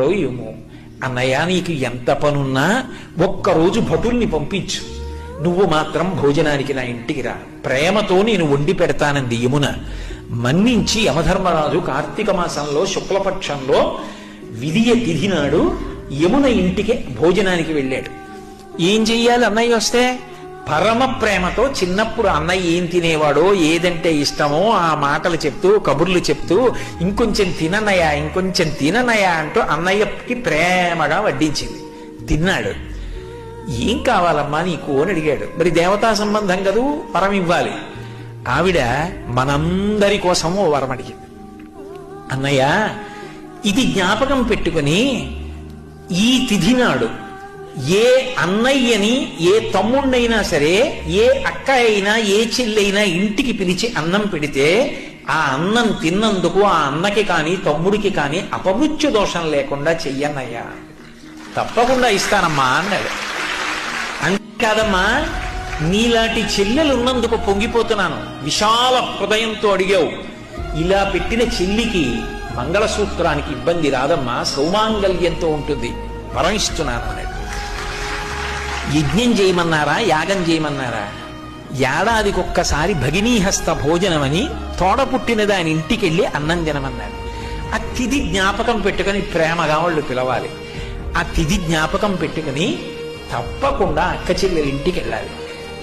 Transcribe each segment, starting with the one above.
ఎక్కడో ఏమో అన్నయ్య నీకు ఎంత పనున్నా ఒక్కరోజు భటుల్ని పంపించు. నువ్వు మాత్రం భోజనానికి నా ఇంటికి రా. ప్రేమతో నేను వండి పెడతానంది యమున. మన్నించి యమధర్మరాజు కార్తీక మాసంలో శుక్లపక్షంలో విధియ తిథి నాడు యమున ఇంటికి భోజనానికి వెళ్ళాడు. ఏం చెయ్యాలి అన్నయ్య వస్తే? పరమ ప్రేమతో చిన్నప్పుడు అన్నయ్య ఏం తినేవాడో ఏదంటే ఇష్టమో ఆ మాటలు చెప్తూ కబుర్లు చెప్తూ ఇంకొంచెం తిననయా ఇంకొంచెం తిననయా అంటూ అన్నయ్యకి ప్రేమగా వడ్డించింది. తిన్నాడు. ఏం కావాలమ్మా నీకు అని అడిగాడు. మరి దేవతా సంబంధం కదూ? వరం ఇవ్వాలి. ఆవిడ మనందరి కోసం ఓ వరం అడిగింది. అన్నయ్య ఇది జ్ఞాపకం పెట్టుకుని ఈ తిథి నాడు ఏ అన్నయ్యని ఏ తమ్ముణ్ణైనా సరే ఏ అక్క అయినా ఏ చెల్లైనా ఇంటికి పిలిచి అన్నం పెడితే ఆ అన్నం తిన్నందుకు ఆ అన్నకి కానీ తమ్ముడికి కానీ అపమృత్యు దోషం లేకుండా చెయ్యన్నయ్యా. తప్పకుండా ఇస్తానమ్మా అన్నాడు. అంతేకాదమ్మా నీలాంటి చెల్లెలు ఉన్నందుకు పొంగిపోతున్నాను. విశాల హృదయంతో అడిగావు. ఇలా పెట్టిన చెల్లికి మంగళసూత్రానికి ఇబ్బంది రాదమ్మా సౌమాంగల్యంతో ఉంటుంది. వరమిస్తున్నాను అన్నాడు. యజ్ఞం చేయమన్నారా? యాగం చేయమన్నారా? ఏడాదికి ఒక్కసారి భగినీహస్త భోజనమని తోడ పుట్టిన దాని ఇంటికి వెళ్ళి అన్నం జనమన్నారు ఆ తిథి జ్ఞాపకం పెట్టుకుని ప్రేమగా వాళ్ళు పిలవాలి. ఆ తిథి జ్ఞాపకం పెట్టుకుని తప్పకుండా అక్క చెల్లెల ఇంటికి వెళ్ళాలి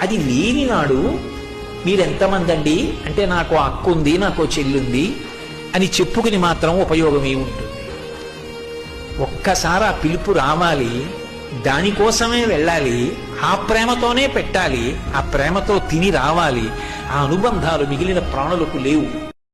అది లేని నాడు మీరెంతమంది అండి అంటే నాకు అక్క ఉంది నాకు చెల్లుంది అని చెప్పుకుని మాత్రం ఉపయోగమే ఉంటుంది ఒక్కసారి ఆ పిలుపు రావాలి. దానికోసమే వెళ్ళాలి ఆ ప్రేమతోనే పెట్టాలి ఆ ప్రేమతో తిని రావాలి ఆ అనుబంధాలు మిగిలిన ప్రాణులకు లేవు.